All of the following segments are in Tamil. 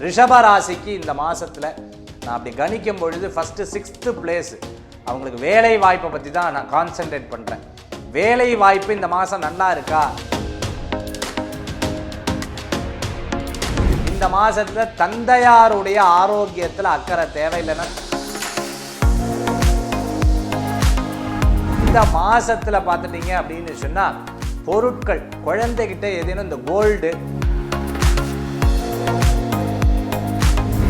ரிஷப ராசிக்கு இந்த மாதத்தில் நான் அப்படி கணிக்கும் பொழுது ஃபஸ்ட்டு சிக்ஸ்த்து பிளேஸ் அவங்களுக்கு வேலை வாய்ப்பை பற்றி தான் நான் கான்சென்ட்ரேட் பண்ணுறேன் வேலை வாய்ப்பு இந்த மாதம் நல்லா இருக்கா? இந்த மாதத்தில் தந்தையாருடைய ஆரோக்கியத்தில் அக்கறை தேவையில்லைன்னா. இந்த மாதத்தில் பார்த்துட்டீங்க அப்படின்னு சொன்னால் பொருட்கள் குழந்தைகிட்ட ஏதேனும் இந்த கோல்டு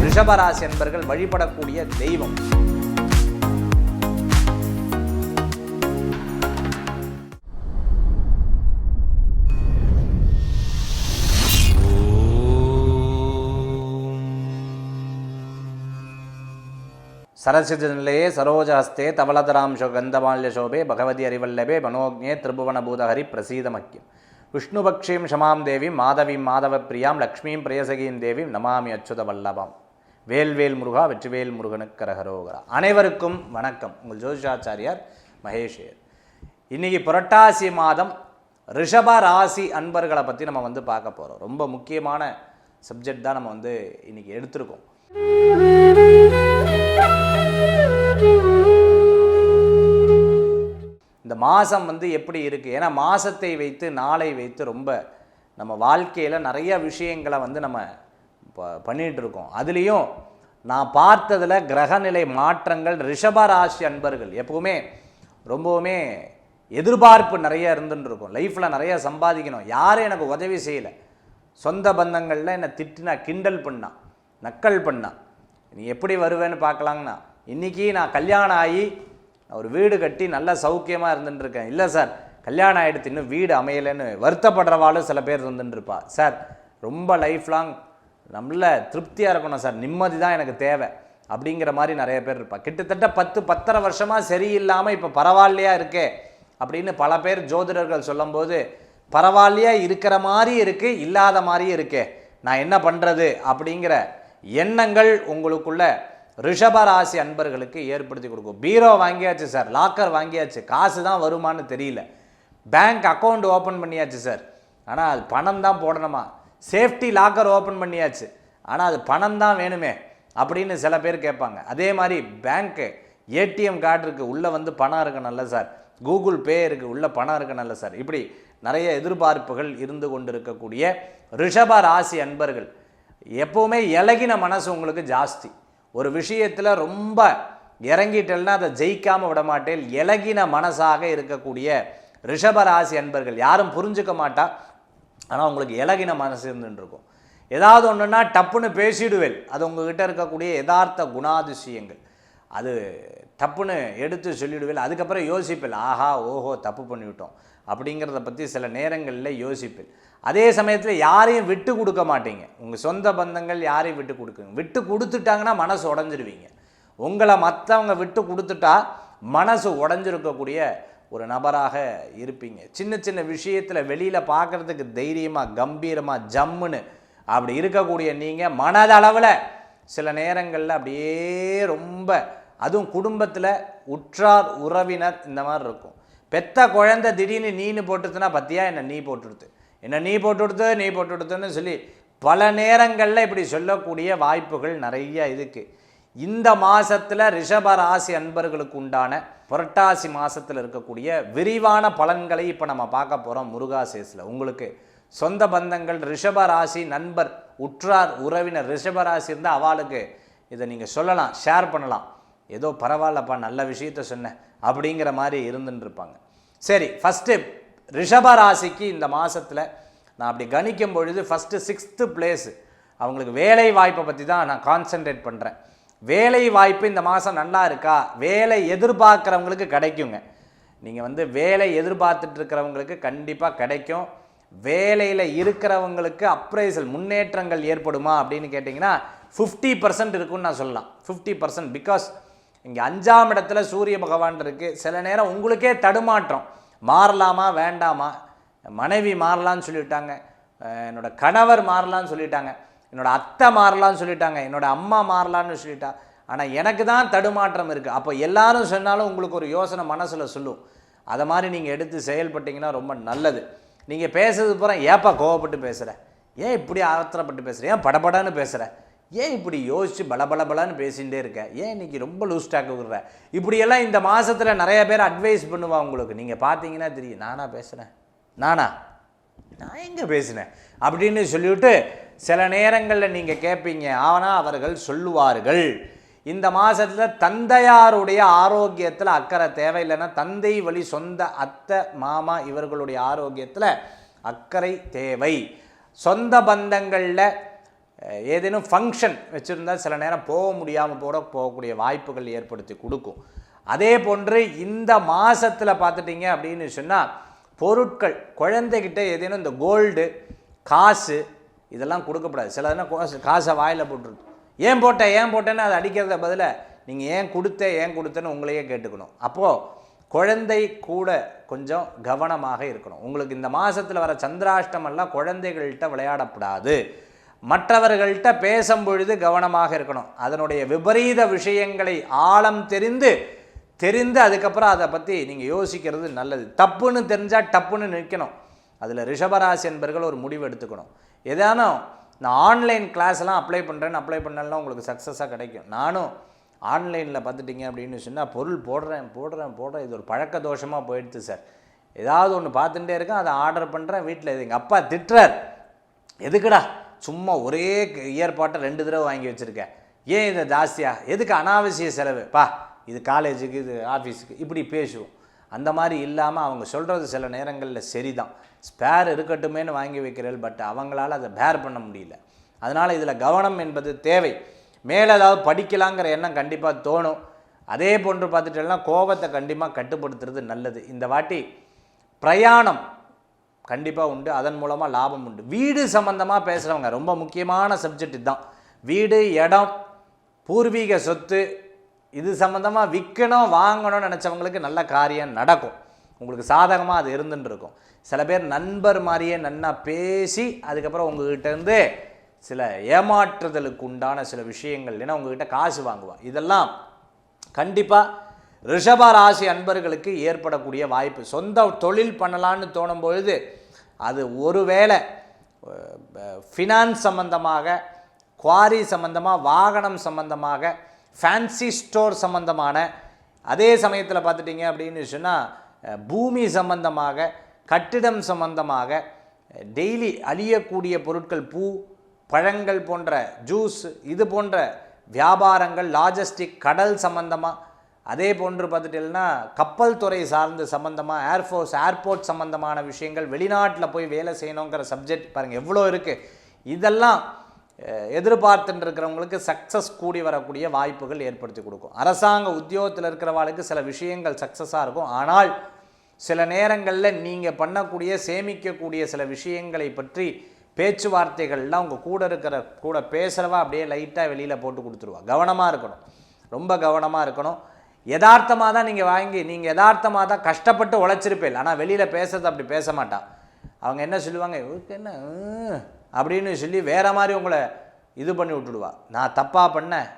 ரிஷபராசி என்பர்கள் வழிபடக்கூடிய தெய்வம். சரசிஜனிலேயே சரோஜஹஸ்தே தவளதராம்சோ கந்தமால்ய சோபே பகவதி அறிவல்லபே மனோக்ஞே திரிபுவன பூதஹரி பிரசீதமக்கியம். விஷ்ணுபக்ஷீம் ஷமாம் தேவீம் மாதவீம் மாதவ பிரியாம் லக்ஷ்மீம் பிரயசகீம் தேவீம் நமாமி அச்சுத வல்லபாம். வேல்வேல் முருகா வெற்றிவேல் முருகனுக்கு கரகரோகரா. அனைவருக்கும் வணக்கம். உங்கள் ஜோதிஷாச்சாரியார் மகேஷேர் இன்றைக்கி புரட்டாசி மாதம் ரிஷப ராசி அன்பர்களை பற்றி நம்ம வந்து பார்க்க போகிறோம் ரொம்ப முக்கியமான சப்ஜெக்ட் தான் நம்ம வந்து இன்னைக்கு எடுத்திருக்கோம். இந்த மாதம் வந்து எப்படி இருக்குது ஏன்னா மாதத்தை வைத்து நாளை வைத்து ரொம்ப நம்ம வாழ்க்கையில் நிறைய விஷயங்களை வந்து நம்ம ப- பண்ணிட்டு அதுலேயும் நான் பார்த்ததில் கிரகநிலை மாற்றங்கள் ரிஷபராசி அன்பர்கள் எப்போவுமே ரொம்பவுமே எதிர்பார்ப்பு நிறைய இருந்துருக்கும் இருக்கும் லைஃப்பில் நிறைய சம்பாதிக்கணும். யாரும் எனக்கு உதவி செய்யலை. சொந்த பந்தங்களில் என்னை திட்டினா கிண்டல் பண்ணான் நக்கல் பண்ணான் நீ எப்படி வருவேன்னு பார்க்கலாங்கண்ணா. இன்றைக்கி நான் கல்யாணம் ஆகி ஒரு வீடு கட்டி நல்ல சௌக்கியமாக இருந்துட்டுருக்கேன். இல்லை சார் கல்யாணம் ஆகிடுத்து இன்னும் வீடு அமையலைன்னு வருத்தப்படுறவாளும் சில பேர் இருந்துட்டுருப்பா. சார் ரொம்ப லைஃப் லாங் நம்மள திருப்தியாக இருக்கணும் சார். நிம்மதி தான் எனக்கு தேவை. அப்படிங்கிற மாதிரி நிறைய பேர் இருப்பாள் கிட்டத்தட்ட பத்து பத்தரை வருஷமாக சரியில்லாமல் இப்போ பரவாயில்லையா இருக்கே? அப்படின்னு பல பேர் ஜோதிடர்கள் சொல்லும்போது பரவாயில்லையா இருக்கிற மாதிரி இருக்குது இல்லாத மாதிரியும் இருக்கே. நான் என்ன பண்ணுறது அப்படிங்கிற எண்ணங்கள் உங்களுக்குள்ள ரிஷபராசி அன்பர்களுக்கு ஏற்படுத்தி கொடுக்கும். பீரோ வாங்கியாச்சு சார். லாக்கர் வாங்கியாச்சு. காசு தான் வருமான்னு தெரியல. பேங்க் அக்கௌண்ட் ஓப்பன் பண்ணியாச்சு சார். ஆனால் அது பணம் தான் போடணுமா? சேஃப்டி லாக்கர் ஓப்பன் பண்ணியாச்சு. ஆனால் அது பணம் தான் வேணுமே அப்படின்னு சில பேர் கேட்பாங்க. அதே மாதிரி பேங்க்கு ஏடிஎம் கார்டு இருக்குது உள்ளே வந்து பணம் இருக்கு நல்ல சார். கூகுள் பே இருக்குது உள்ளே பணம் இருக்கு நல்ல சார். இப்படி நிறைய எதிர்பார்ப்புகள் இருந்து கொண்டிருக்கக்கூடிய ரிஷப ராசி அன்பர்கள் எப்போவுமே இலகின மனசு உங்களுக்கு ஜாஸ்தி. ஒரு விஷயத்தில் ரொம்ப இறங்கிட்டேன்னா அதை ஜெயிக்காமல் விட மாட்டேன். இலகின மனசாக இருக்கக்கூடிய ரிஷபராசி அன்பர்கள் யாரும் புரிஞ்சுக்க மாட்டா. ஆனால் உங்களுக்கு இலகின மனசு இருந்துட்டு இருக்கும் ஏதாவது ஒன்றுன்னா டப்புன்னு பேசிடுவேன் அது உங்ககிட்ட இருக்கக்கூடிய யதார்த்த குணாதிசயங்கள். அது டப்புன்னு எடுத்து சொல்லிடுவேன் அதுக்கப்புறம் யோசிப்பேன் ஆஹா ஓஹோ தப்பு பண்ணிவிட்டோம். அப்படிங்கிறத பற்றி சில நேரங்களில் யோசிப்பேன் அதே சமயத்தில் யாரையும் விட்டு கொடுக்க மாட்டீங்க. உங்கள் சொந்த பந்தங்கள் யாரையும் விட்டு கொடுக்குங்க விட்டு கொடுத்துட்டாங்கன்னா மனசு உடஞ்சிருவீங்க. உங்களை மற்றவங்க விட்டு கொடுத்துட்டா மனசு உடஞ்சிருக்கக்கூடிய ஒரு நபராக இருப்பீங்க. சின்ன சின்ன விஷயத்தில் வெளியில் பார்க்குறதுக்கு தைரியமாக கம்பீரமாக ஜம்முன்னு அப்படி இருக்கக்கூடிய நீங்கள் மனதளவில் சில நேரங்களில் அப்படியே ரொம்ப அதுவும் குடும்பத்தில் உற்றார் உறவினர் இந்த மாதிரி இருக்கும். பெத்த குழந்தை திடீர்னு நீனு போட்டுதுன்னா பத்தியா? என்ன நீ போட்டுடுது என்ன நீ போட்டு கொடுத்து நீ போட்டு கொடுத்துன்னு சொல்லி பல நேரங்களில் இப்படி சொல்லக்கூடிய வாய்ப்புகள் நிறைய இருக்குது இந்த மாதத்தில் ரிஷப ராசி அன்பர்களுக்கு உண்டான புரட்டாசி மாதத்தில் இருக்கக்கூடிய விரிவான பலன்களை இப்போ நம்ம பார்க்க போகிறோம் முருகாசேஸில் உங்களுக்கு சொந்த பந்தங்கள் ரிஷப ராசி நண்பர் உற்றார் உறவினர் ரிஷப ராசி இருந்தால் அவளுக்கு இதை நீங்கள் சொல்லலாம் ஷேர் பண்ணலாம். ஏதோ பரவாயில்லப்பா நல்ல விஷயத்த சொன்னேன் அப்படிங்கிற மாதிரி இருந்துன்னு இருப்பாங்க. சரி ஃபஸ்ட்டு ரிஷப ராசிக்கு இந்த மாதத்தில் நான் அப்படி கணிக்கும் பொழுது ஃபஸ்ட்டு சிக்ஸ்த்து பிளேஸு அவங்களுக்கு வேலை வாய்ப்பை பற்றி தான் நான் கான்சென்ட்ரேட் பண்ணுறேன் வேலை வாய்ப்பு இந்த மாதம் நல்லா இருக்கா? வேலை எதிர்பார்க்குறவங்களுக்கு கிடைக்குங்க. நீங்கள் வந்து வேலை எதிர்பார்த்துட்டு இருக்கிறவங்களுக்கு கண்டிப்பாக கிடைக்கும். வேலையில் இருக்கிறவங்களுக்கு அப்ரைசல் முன்னேற்றங்கள் ஏற்படுமா அப்படின்னு கேட்டிங்கன்னா ஃபிஃப்டி பர்சன்ட் இருக்குன்னு நான் சொல்லலாம். ஃபிஃப்டி பர்சன்ட் பிகாஸ் இங்கே அஞ்சாம் இடத்துல சூரிய பகவான் இருக்குது சில நேரம் உங்களுக்கே தடுமாற்றம். மாறலாமா வேண்டாமா? மனைவி மாறலான்னு சொல்லிட்டாங்க. என்னோடய கணவர் மாறலான்னு சொல்லிட்டாங்க. என்னோடய அத்தை மாறலான்னு சொல்லிட்டாங்க என்னோடய அம்மா மாறலான்னு சொல்லிட்டா. ஆனால் எனக்கு தான் தடுமாற்றம் இருக்குது அப்போ எல்லாரும் சொன்னாலும் உங்களுக்கு ஒரு யோசனை மனசில் சொல்லும். அதை மாதிரி நீங்கள் எடுத்து செயல்பட்டீங்கன்னா ரொம்ப நல்லது. நீங்கள் பேசுறது பூரா ஏப்பா கோவப்பட்டு பேசுகிற ஏன் இப்படி ஆத்திரப்பட்டு பேசுகிற ஏன் படபடன்னு பேசுகிற ஏன் இப்படி யோசித்து பலபலபலன்னு பேசிகிட்டே இருக்க? ஏன் இன்றைக்கி ரொம்ப லூஸ் டாக் விடுற? இப்படியெல்லாம் இந்த மாதத்தில் நிறைய பேர் அட்வைஸ் பண்ணுவா உங்களுக்கு. நீங்கள் பார்த்தீங்கன்னா தெரியும் நானா பேசுகிறேன் நானா? நான் எங்கே பேசினேன்? அப்படின்னு சொல்லிவிட்டு சில நேரங்களில் நீங்கள் கேட்பீங்க ஆனால் அவர்கள் சொல்லுவார்கள். இந்த மாதத்தில் தந்தையாருடைய ஆரோக்கியத்தில் அக்கறை தேவையில்லைன்னா தந்தை வழி சொந்த அத்தை மாமா இவர்களுடைய ஆரோக்கியத்தில் அக்கறை தேவை. சொந்த பந்தங்களில் ஏதேனும் ஃபங்க்ஷன் வச்சுருந்தா சில நேரம் போக முடியாமல் கூட போகக்கூடிய வாய்ப்புகள் ஏற்படுத்தி கொடுக்கும். அதே போன்று இந்த மாதத்தில் பார்த்துட்டீங்க அப்படின்னு சொன்னால் பொருட்கள் குழந்தைகிட்ட ஏதேனும் இந்த கோல்டு காசு இதெல்லாம் கொடுக்கப்படாது. சில நேரம் காசை வாயில் போட்டுருது. ஏன் போட்டேன் ஏன் போட்டேன்னு அதை அடிக்கிறத பதிலாக நீங்கள் ஏன் கொடுத்த ஏன் கொடுத்தேன்னு உங்களையே கேட்டுக்கணும். அப்போது குழந்தை கூட கொஞ்சம் கவனமாக இருக்கணும். உங்களுக்கு இந்த மாதத்தில் வர சந்திராஷ்டமெல்லாம் குழந்தைகள்கிட்ட விளையாடப்படாது. மற்றவர்கள்ட்ட பேசும் பொழுது கவனமாக இருக்கணும். அதனுடைய விபரீத விஷயங்களை ஆழம் தெரிந்து தெரிந்து அதுக்கப்புறம் அதை பற்றி நீங்கள் யோசிக்கிறது நல்லது. தப்புன்னு தெரிஞ்சால் டப்புன்னு நிற்கணும். அதில் ரிஷபராசி என்பர்கள் ஒரு முடிவு எடுத்துக்கணும். எதானோ நான் ஆன்லைன் கிளாஸ்லாம் அப்ளை பண்ணுறேன்னு அப்ளை பண்ணலாம் உங்களுக்கு சக்ஸஸாக கிடைக்கும். நானும் ஆன்லைனில் பார்த்துட்டிங்க அப்படின்னு சொன்னால் பொருள் போடுறேன் போடுறேன் போடுறேன். இது ஒரு பழக்க தோஷமாக போயிடுது சார். ஏதாவது ஒன்று பார்த்துட்டே இருக்கேன் அதை ஆர்டர் பண்ணுறேன் வீட்டில் இது எங்கள் அப்பா திட்டுறார். எதுக்குடா? சும்மா ஒரே இயர்பாட்டை ரெண்டு தடவை வாங்கி வச்சுருக்கேன் ஏன் இதை ஜாஸ்தியாக எதுக்கு அனாவசிய செலவு? பா இது காலேஜுக்கு இது ஆஃபீஸுக்கு இப்படி பேசுவோம். அந்த மாதிரி இல்லாமல் அவங்க சொல்கிறது சில நேரங்களில் சரிதான். ஸ்பேர் இருக்கட்டுமேன்னு வாங்கி வைக்கிறேன் பட் அவங்களால அதை பேர் பண்ண முடியல. அதனால் இதில் கவனம் என்பது தேவை. மேலே ஏதாவது படிக்கலாங்கிற எண்ணம் கண்டிப்பாக தோணும். அதே போன்று பார்த்துட்டோம்னா கோபத்தை கண்டிப்பாக கட்டுப்படுத்துறது நல்லது. இந்த வாட்டி பிரயாணம் கண்டிப்பாக உண்டு. அதன் மூலமாக லாபம் உண்டு. வீடு சம்மந்தமாக பேசுகிறவங்க ரொம்ப முக்கியமான சப்ஜெக்ட் இதுதான் வீடு இடம் பூர்வீக சொத்து இது சம்மந்தமாக விற்கணும் வாங்கணும்னு நினச்சவங்களுக்கு நல்ல காரியம் நடக்கும். உங்களுக்கு சாதகமாக அது இருந்துன்னு இருக்கும். சில பேர் நண்பர் மாதிரியே நன்னா பேசி அதுக்கப்புறம் உங்ககிட்டேருந்து சில ஏமாற்றுதலுக்கு உண்டான சில விஷயங்கள் ஏன்னா உங்ககிட்ட காசு வாங்குவா இதெல்லாம் கண்டிப்பாக ரிஷப ராசி அன்பர்களுக்கு ஏற்படக்கூடிய வாய்ப்பு. சொந்த தொழில் பண்ணலான்னு தோணும் பொழுது அது ஒருவேளை ஃபினான்ஸ் சம்பந்தமாக குவாரி சம்பந்தமாக வாகனம் சம்பந்தமாக ஃபேன்சி ஸ்டோர் சம்மந்தமான அதே சமயத்தில் பார்த்துட்டிங்க அப்படின்னு சொன்னால் பூமி சம்பந்தமாக கட்டிடம் சம்பந்தமாக டெய்லி அழியக்கூடிய பொருட்கள் பூ பழங்கள் போன்ற ஜூஸ் இது போன்ற வியாபாரங்கள் லாஜஸ்டிக் கடல் சம்பந்தமாக அதே போன்று பார்த்துட்டீங்கன்னா கப்பல் துறை சார்ந்து சம்மந்தமாக ஏர்ஃபோர்ஸ் ஏர்போர்ட் சம்மந்தமான விஷயங்கள் வெளிநாட்டில் போய் வேலை செய்யணுங்கிற சப்ஜெக்ட் பாருங்கள் எவ்வளோ இருக்குது இதெல்லாம் எதிர்பார்த்துட்டு இருக்கிறவங்களுக்கு சக்ஸஸ் கூடி வரக்கூடிய வாய்ப்புகள் ஏற்படுத்தி கொடுக்கும். அரசாங்க உத்தியோகத்தில் இருக்கிறவாளுக்கு சில விஷயங்கள் சக்ஸஸாக இருக்கும். ஆனால் சில நேரங்களில் நீங்கள் பண்ணக்கூடிய சேமிக்கக்கூடிய சில விஷயங்களை பற்றி பேச்சுவார்த்தைகள்லாம் உங்கள் கூட இருக்கிற கூட பேசுகிறவா அப்படியே லைட்டாக வெளியில் போட்டு கொடுத்துருவா. கவனமாக இருக்கணும். ரொம்ப கவனமாக இருக்கணும். யதார்த்தமாக தான் நீங்கள் வாங்கி நீங்கள் யதார்த்தமாக தான் கஷ்டப்பட்டு உழைச்சிருப்பேன் ஆனால் வெளியில் பேசுறது அப்படி பேச மாட்டான் அவங்க என்ன சொல்லுவாங்க? இவருக்கு என்ன? அப்படின்னு சொல்லி வேறு மாதிரி உங்களை இது பண்ணி விட்டுடுவா. நான் தப்பாக பண்ணேன்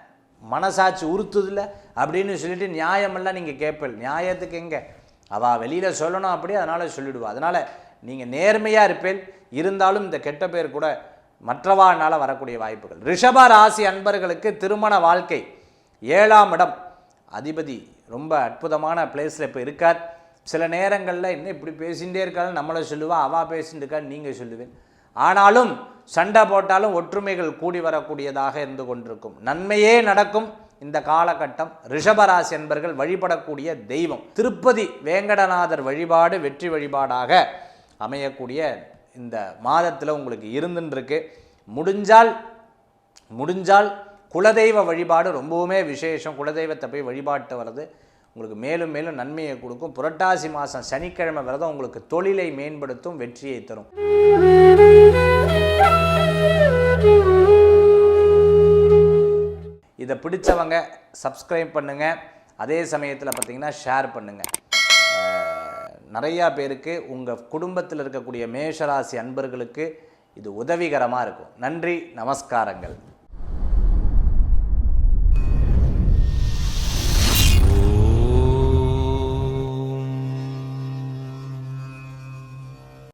மனசாட்சி உறுத்துதில்ல அப்படின்னு சொல்லிட்டு நியாயமெல்லாம் நீங்கள் கேட்பல் நியாயத்துக்கு எங்கே? அவள் வெளியில் சொல்லணும் அப்படி அதனால் சொல்லிவிடுவா அதனால் நீங்கள் நேர்மையாக இருப்பேன் இருந்தாலும் இந்த கெட்ட பேர் கூட மற்றவானால் வரக்கூடிய வாய்ப்புகள். ரிஷப ராசி அன்பர்களுக்கு திருமண வாழ்க்கை ஏழாம் இடம். அதிபதி ரொம்ப அற்புதமான பிளேஸில் இப்போ இருக்கார். சில நேரங்களில் இன்னும் இப்படி பேசிகிட்டே இருக்காலும் நம்மளை சொல்லுவா அவா பேசிட்டு இருக்கா நீங்கள் சொல்லுவேன். ஆனாலும் சண்டை போட்டாலும் ஒற்றுமைகள் கூடி வரக்கூடியதாக இருந்து கொண்டிருக்கும். நன்மையே நடக்கும். இந்த காலகட்டம் ரிஷபராசி என்பர்கள் வழிபடக்கூடிய தெய்வம். திருப்பதி வேங்கடநாதர் வழிபாடு வெற்றி வழிபாடாக அமையக்கூடிய இந்த மாதத்தில் உங்களுக்கு இருந்துருக்கு முடிஞ்சால் முடிஞ்சால் குலதெய்வ வழிபாடு ரொம்பவுமே விசேஷம். குலதெய்வத்தை போய் வழிபாட்டு வர்றது உங்களுக்கு மேலும் மேலும் நன்மையை கொடுக்கும். புரட்டாசி மாதம் சனிக்கிழமை விரதம் உங்களுக்கு தொழிலை மேம்படுத்தும் வெற்றியை தரும். இதை பிடிச்சவங்க சப்ஸ்கிரைப் பண்ணுங்கள் அதே சமயத்தில் பார்த்தீங்கன்னா ஷேர் பண்ணுங்கள் நிறையா பேருக்கு உங்கள் குடும்பத்தில் இருக்கக்கூடிய மேஷராசி அன்பர்களுக்கு இது உதவிகரமாக இருக்கும். நன்றி நமஸ்காரங்கள்.